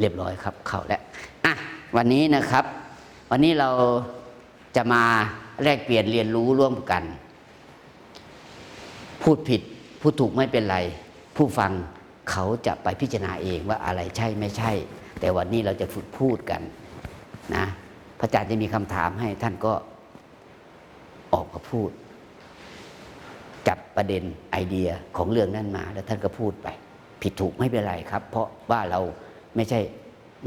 เรียบร้อยครับ เข้าแล้วอะวันนี้นะครับ วันนี้เราจะมาแลกเปลี่ยนเรียนรู้ร่วมกัน พูดผิดพูดถูกไม่เป็นไร ผู้ฟังเขาจะไปพิจารณาเองว่าอะไรใช่ไม่ใช่ แต่วันนี้เราจะฝึกพูดกันนะพระอาจารย์จะมีคำถามให้ท่านก็ออกมาพูด จับประเด็นไอเดียของเรื่องนั้นมา แล้วท่านก็พูดไป ผิดถูกไม่เป็นไรครับ เพราะว่าเรา ไม่ใช่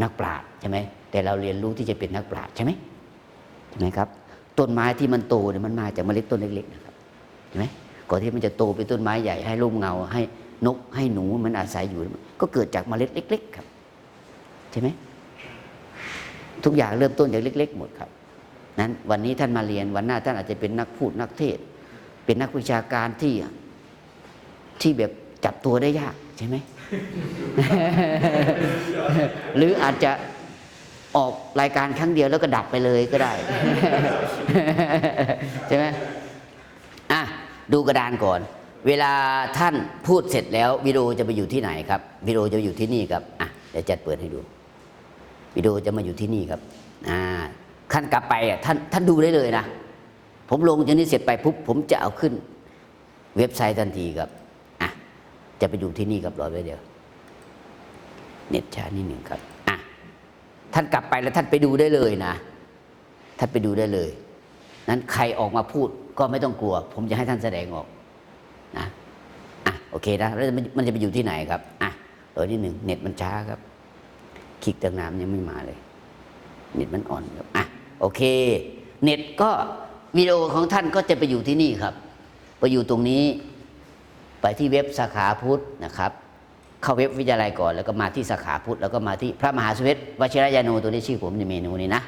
นักปราชญ์ใช่ไหมแต่เราเรียนรู้ที่จะเป็นนักปราชญ์ใช่ไหมใช่ไหมครับ ต้นไม้ที่มันโตเนี่ยมันมาจากเมล็ดต้นเล็กๆนะครับใช่ไหมก่อนที่มันจะโตเป็นต้นไม้ใหญ่ให้ร่มเงา ให้นกให้หนูมันอาศัยอยู่ ก็เกิดจากเมล็ดเล็ก ๆ ครับใช่ไหมทุกอย่างเริ่มต้นจากเล็ก ๆ หมดครับ นั้นวันนี้ท่านมาเรียนวันหน้าท่านอาจจะเป็นนักพูดนักเทศ เป็นนักวิชาการที่ที่แบบจับตัวได้ยากใช่ไหม หรืออาจจะออกรายการครั้งเดียวแล้วก็ดับไปเลยก็ได้ ใช่ไหมอะดูกระดานก่อน เวลาท่านพูดเสร็จแล้ววิดีโอจะไปอยู่ที่ไหนครับวิดีโอจะอยู่ที่นี่ครับอะเดี๋ยวจัดเปิดให้ดูวิดีโอจะมาอยู่ที่นี่ครับอ่าท่านกลับไปอะท่านท่านดูได้เลยนะ ผมลงจากนี้เสร็จไปปุ๊บผมจะเอาขึ้น เว็บไซต์ทันทีครับ จะไปอยู่ที่นี่ครับรอไว้เดียว เน็ตช้านิดหนึ่งครับอะท่านกลับไปแล้วท่านไปดูได้เลยนะ ท่านไปดูได้เลย นั้นใครออกมาพูดก็ไม่ต้องกลัว ผมจะให้ท่านแสดงออกนะอะโอเคนะแล้วมันจะไปอยู่ที่ไหนครับอะรอที่หนึ่งเน็ตมันช้าครับคลิกตั้งน้ำยังไม่มาเลย เน็ตมันอ่อนครับอะโอเค เน็ตก็วิดีโอของท่านก็จะไปอยู่ที่นี่ครับ ไปอยู่ตรงนี้ ไปที่เว็บสาขาพุทธนะครับ เข้าเว็บวิทยาลัยก่อน แล้วก็มาที่สาขาพุทธแล้วก็มาที่พระมหาสมเด็จวชิรยานูตัวนี้ชื่อผมในเมนูนี้นะ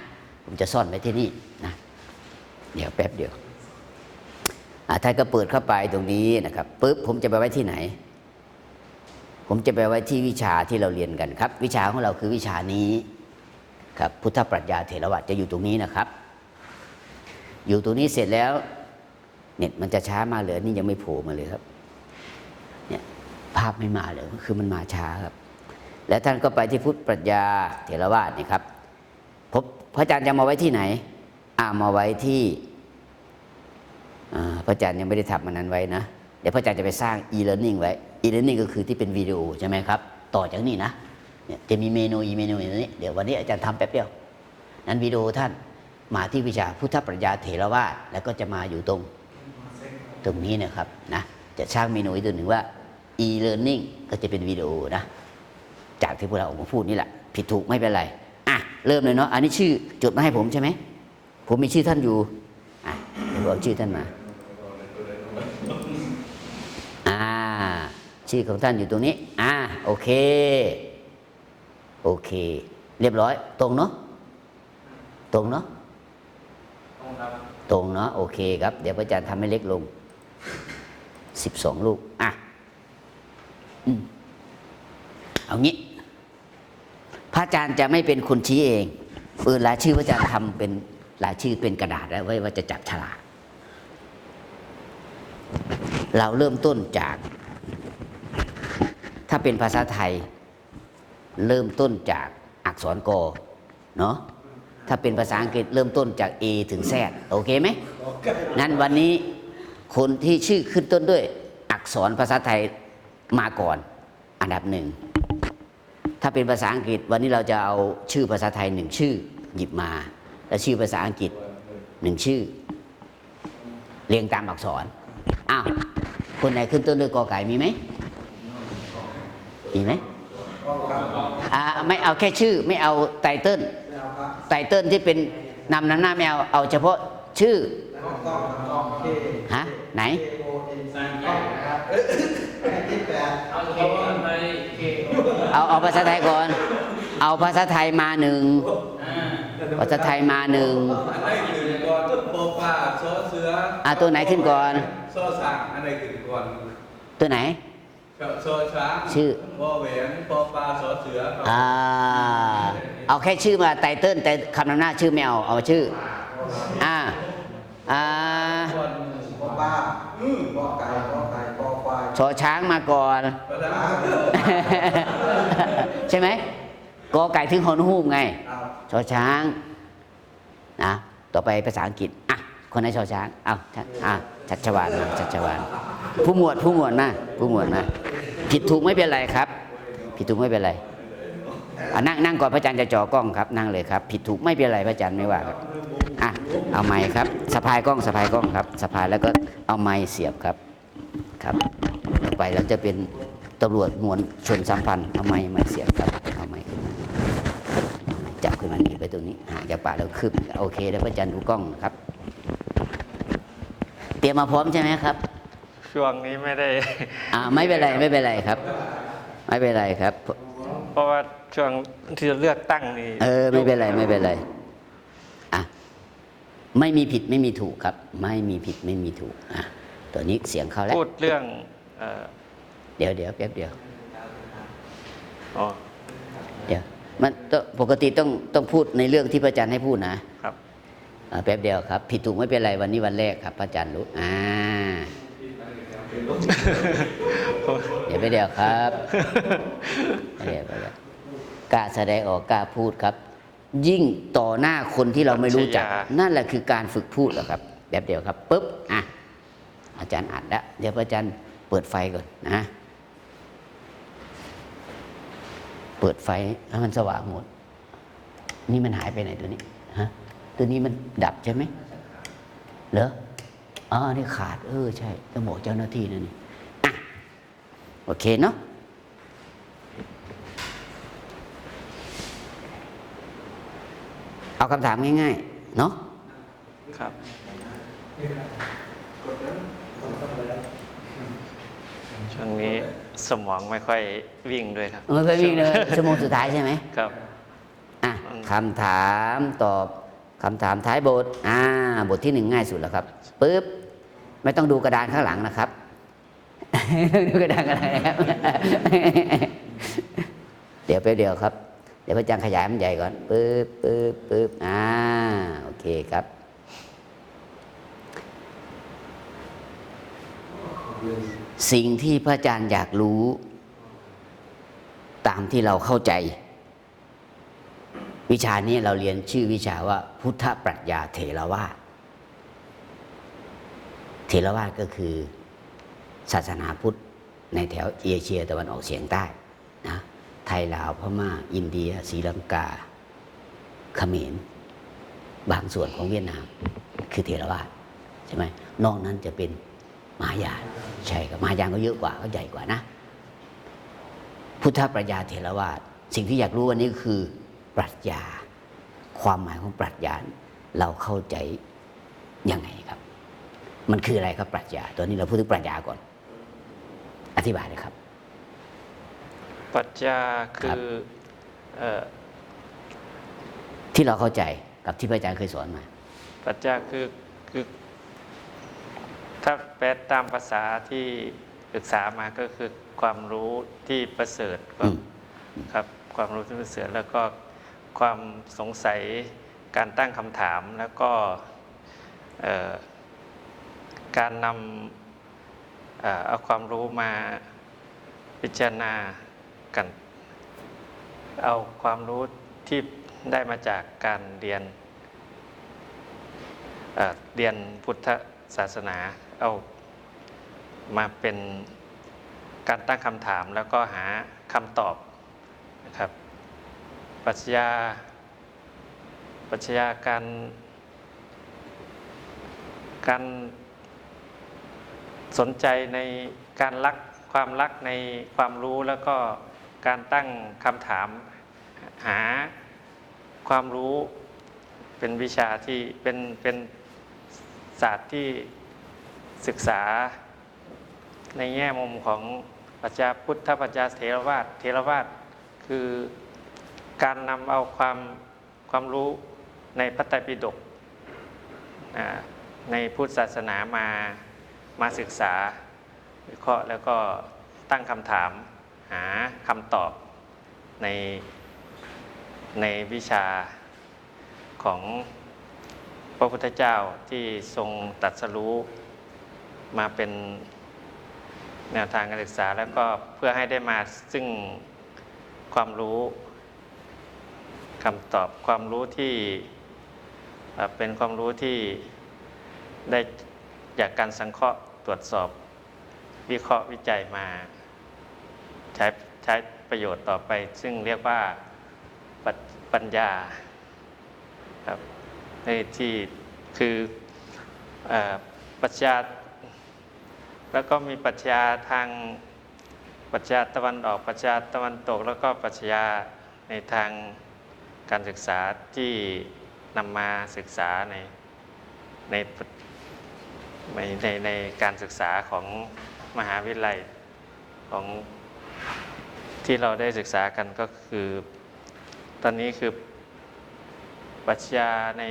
ผมจะซ่อนไว้ที่นี่นะเดี๋ยวแป๊บเดียวท่านก็เปิดเข้าไปตรงนี้นะครับปุ๊บผมจะไปไว้ที่ไหน ผมจะไปไว้ที่วิชาที่เราเรียนกันครับ วิชาของเราคือวิชานี้ครับพุทธปรัชญาเถรวาทจะอยู่ตรงนี้นะครับ อยู่ตรงนี้เสร็จแล้ว เน็ตมันจะช้ามากเลยนี่ยังไม่โผล่มาเลยครับ ภาพไม่มาเลยคือมันมาช้าครับ แล้วท่านก็ไปที่พุทธปรัชญาเถรวาทนี่ครับพบพระอาจารย์จะมาไว้ที่ไหนอ่ามาไว้ที่พระอาจารย์ยังไม่ได้ทำมันนั้นไว้นะเดี๋ยวพระอาจารย์จะไปสร้าง e-learning ไว้ e-learning ก็คือที่เป็นวิดีโอใช่ไหมครับ ต่อจากนี้นะเนี่ยจะมีเมนูอีเมนูอย่างนี้เดี๋ยววันนี้อาจารย์ทำแป๊บเดียว นั้นวิดีโอท่านมาที่วิชาพุทธปรัชญาเถรวาทแล้วก็จะมาอยู่ตรงตรงนี้นะครับนะจะสร้างเมนูอีกตัวหนึ่งว่า e-learning ก็จะเป็นวิดีโอนะ จากที่พวกเราออกมาพูดนี่แหละ ผิดถูกไม่เป็นไร อะ เริ่มเลยเนาะ อันนี้ชื่อจดมาให้ผมใช่ไหม ผมมีชื่อท่านอยู่ อะเดี๋ยวเอาชื่อท่านมา อ่า ชื่อของท่านอยู่ตรงนี้ อ่า โอเค โอเค เรียบร้อย ตรงเนาะ ตรงเนาะ ตรงเนาะ โอเคครับ เดี๋ยวพระอาจารย์ทำให้เล็กลงสิบสองลูก อะอืม เอางี้ พระอาจารย์จะไม่เป็นคนชี้เองเออรายชื่อพระอาจารย์ทำเป็นรายชื่อเป็นกระดาษแล้วไว้ว่าจะจับฉลากเราเริ่มต้นจาก ถ้าเป็นภาษาไทย เริ่มต้นจากอักษรกอเนาะถ้าเป็นภาษาอังกฤษเริ่มต้นจาก A ถึง Z โอเคไหมงั้นวันนี้คนที่ชื่อขึ้นต้นด้วย อักษรภาษาไทยมาก่อน อันดับหนึ่ง ถ้าเป็นภาษาอังกฤษวันนี้เราจะเอาชื่อภาษาไทยหนึ่งชื่อ หยิบมา และชื่อภาษาอังกฤษหนึ่งชื่อ เรียงตามอักษรอ้าวคนไหนขึ้นต้นด้วยกอไก่มีไหมมีไหมอ่าไม่เอาแค่ชื่อไม่เอาไตเติ้ลไตเติ้ลที่เป็นนำนั้นหน้าไม่เอาเอาเฉพาะชื่อฮะไหน เอาเอาภาษาไทยก่อน เอาภาษาไทยมาหนึ่งภาษาไทยมาหนึ่งอันไหนขึ้นก่อนโปปลาซอเสืออะตัวไหนขึ้นก่อนซอสังอันไหนขึ้นก่อนตัวไหนซอช้างชื่อวอแหวนปอปลาซอเสือครับอ่าเอาแค่ชื่อมาไตเติ้ลแต่คำนำหน้าชื่อไม่เอาเอาชื่ออ่าอ่าก่อนปอป้าอืมปอไก่ปอไก่ปอควาย ชอช้างมาก่อนภาษาใช่ไหมกอไก่ถึงฮอนฮูกไงครับชอช้างนะต่อไปภาษาอังกฤษอะคนไหนชอช้างเอาชัดอะชัชวานมาชัชวานผู้หมวดผู้หมวดมาผู้หมวดมาผิดถูกไม่เป็นไรครับ ผิดถูกไม่เป็นไรอะนั่งนั่งก่อนพระอาจารย์จะจ่อกล้องครับ นั่งเลยครับ ผิดถูกไม่เป็นไรพระอาจารย์ไม่ว่าครับอะเอาไม้ครับสะพายกล้องสะพายกล้องครับสะพายแล้วก็เอาไม้เสียบครับครับต่อ ไปเราจะเป็นตำรวจมวลชนสัมพันธ์เอาไม้ไม้เสียบครับเอาไม้ขึ้นมาจับขึ้นมาหนีไปตรงนี้ห่างจากปากแล้วคืบโอเค แล้วพระอาจารย์ดูกล้องครับ เตรียมมาพร้อมใช่ไหมครับ ช่วงนี้ไม่ได้ อ่าไม่เป็นไรไม่เป็นไรครับ ไม่เป็นไรครับ เพราะว่าช่วงที่เลือกตั้งนี่เออไม่เป็นไรไม่เป็นไรอะไม่มีผิดไม่มีถูกครับ ไม่มีผิดไม่มีถูกอะตัวนี้เสียงเข้าแล้วพูดเรื่อง เอ่อเดี๋ยวเดี๋ยวแป๊บเดียวอ๋อเดี๋ยวมันต้องปกติต้องต้องพูดในเรื่องที่พระอาจารย์ให้พูดนะครับอ่าแป๊บเดียวครับ ผิดถูกไม่เป็นไรวันนี้วันแรกครับพระอาจารย์รู้อ่าเดี๋ยวไปเดียวครับเดี๋ยวไปเดี๋ยวกล้าแสดงออกกล้าพูดครับ ยิ่งต่อหน้าคนที่เราไม่รู้จักปัญญานั่นแหละคือการฝึกพูดเหรอครับแบบเดียวครับปุ๊บอะอาจารย์อัดแล้วเดี๋ยวพระอาจารย์ เปิดไฟก่อนนะ เปิดไฟให้มันสว่างหมด นี่มันหายไปไหนตัวนี้ฮะตัวนี้มันดับใช่ไหมเหรออ๋อนี่ขาด เออ ใช่ต้องบอกเจ้าหน้าที่นะนี่อะโอเคเนาะเอาคำถามง่าย ๆ เนาะครับ ช่วงนี้สมองไม่ค่อยวิ่งด้วยครับไม่เคยวิ่งเลยชั่วโมงสุดท้ายใช่ไหมครับอะคำถามตอบคำถามท้ายบท อ่า บทที่หนึ่งง่ายสุดแล้วครับปึ๊บไม่ต้องดูกระดานข้างหลังนะครับ ดูกระดานอะไรนะครับ เดี๋ยวไปเดี๋ยวครับ เดี๋ยวพระอาจารย์ขยายมันใหญ่ก่อนปึ๊บปึ๊บปึ๊บอ่า โอเคครับ สิ่งที่พระอาจารย์อยากรู้ตามที่เราเข้าใจ วิชานี้เราเรียนชื่อวิชาว่า พุทธปรัชญาเถรวาทเถรวาทก็คือศาสนาพุทธในแถวเอเชียตะวันออกเฉียงใต้นะไทยลาวพม่า อินเดียศรีลังกาเขมรบางส่วนของเวียดนาม คือเถรวาทใช่ไหมนอกนั้นจะเป็น มหายานใช่ครับมหายานก็เยอะกว่าก็ใหญ่กว่านะ พุทธปรัชญาเถรวาทสิ่งที่อยากรู้วันนี้ก็คือปรัชญา ความหมายของปรัชญาเราเข้าใจยังไงครับ มันคืออะไรครับปรัชญาตอนนี้เราพูดถึงปรัชญาก่อน อธิบายเลยครับ ปรัชญาคืครับอเอ่อที่เราเข้าใจกับที่พระอาจารย์เคยสอนมา ปรัชญาคือคือถ้า แปลตามภาษาที่ศึกษามาก็คือความรู้ที่ประเสริฐคอืวามมครับความรู้ที่ประเสริฐแล้วก็ความสงสัยการตั้งคำถามแล้วก็เอ่อการนำเอ่อเอาความรู้มาพิจารณากัน เอาความรู้ที่ได้มาจากการเรียนเอ่อเรียนพุทธ ศาสนา เอามาเป็นการตั้งคำถามแล้วก็หาคำตอบนะครับปรัชญาปรัชญาการการสนใจในการรักความรักในความรู้แล้วก็การตั้งคำถามหาความรู้เป็นวิชาที่เป็นเป็น ศาสตร์ที่ศึกษาในแง่มุมของปรัชญาพุทธปรัชญาเทรวาทเทรวาทคือการนำเอาความความรู้ในพระไตรปิฎกในพุทธศาสนามามาศึกษาวิเคราะห์แล้วก็ตั้งคำถามหาคำตอบในในวิชาของ พระพุทธเจ้าที่ทรงตัดสรู้มาเป็นแนวทางการศึกษา แล้วก็เพื่อให้ได้มาซึ่งความรู้คำตอบความรู้ที่เป็นความรู้ที่ได้จากการสังเคราะห์ตรวจสอบวิเคราะห์วิจัยมาใช้ใช้ประโยชน์ต่อไป ซึ่งเรียกว่าปัญญา ในที่คือเออปรัชญาแล้วก็มีปรัชญาทางปรัชญาตะวันออกปรัชญาตะวันตก แล้วก็ปรัชญาในทางการศึกษาที่นำมาศึกษาในในในในในการศึกษาของมหาวิทยาลัยของที่เราได้ศึกษากันก็คือ ตอนนี้คือ ปรัชญาใน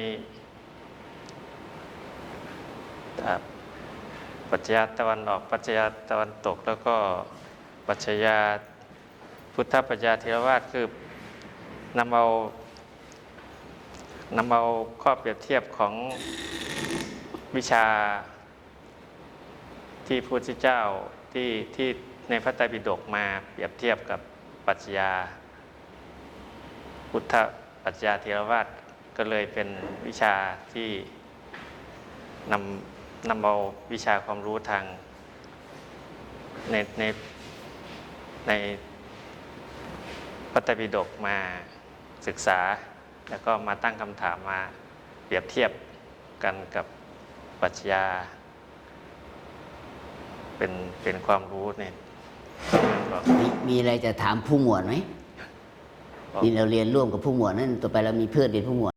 ปรัชญาตะวันออกปรัชญาตะวันตก แล้วก็ปรัชญาพุทธปรัชญาเทรวาสคือนำเอานำเอาข้อเปรียบเทียบของวิชาที่พระพุทธเจ้าที่ที่ในพระไตรปิฎกมาเปรียบเทียบกับปรัชญาพุทธปรัชญาเทรวาส ก็เลยเป็นวิชาที่นำนำเอาวิชาความรู้ทางในในในพระไตรปิฎกมาศึกษา แล้วก็มาตั้งคำถามมาเปรียบเทียบกันกับปรัชญา เป็นเป็นความรู้เนี่ยก็มีมีอะไรจะถามผู้หมวดไหมนี่เราเรียนร่วมกับผู้หมวดนั่นต่อไปเรามีเพื่อนเรียนผู้หมวด